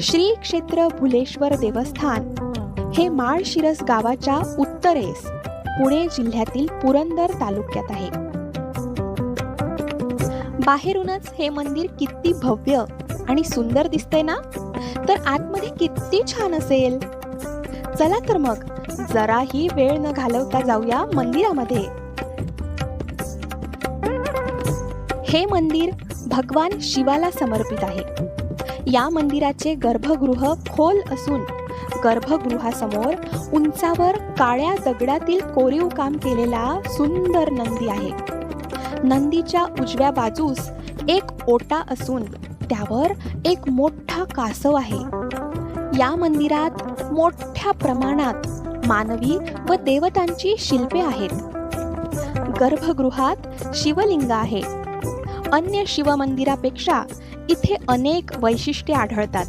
श्री क्षेत्र भुलेश्वर देवस्थान हे माळशिरस गावाच्या उत्तरेस पुणे जिल्ह्यातील पुरंदर तालुक्यात आहे. बाहेरूनच हे मंदिर किती भव्य आणि सुंदर दिसतंय ना? तर आतमध्ये किती छान असेल? चला तर मग जराही वेळ न घालवता जाऊया मंदिरामध्ये. हे मंदिर भगवान शिवाला समर्पित आहे. या मंदिराचे गर्भगृह खोल असून गर्भगृहासमोर उंचावर काळ्या दगडातील कोरीव काम केलेला सुंदर नंदी आहे. नंदीच्या उजव्या बाजूस एक ओटा असून त्यावर एक मोठा कासव आहे. या मंदिरात मोठ्या प्रमाणात मानवी व देवतांची शिल्पे आहेत. गर्भगृहात शिवलिंग आहे. अन्य शिवमंदिरापेक्षा इथे अनेक वैशिष्ट्ये आढळतात.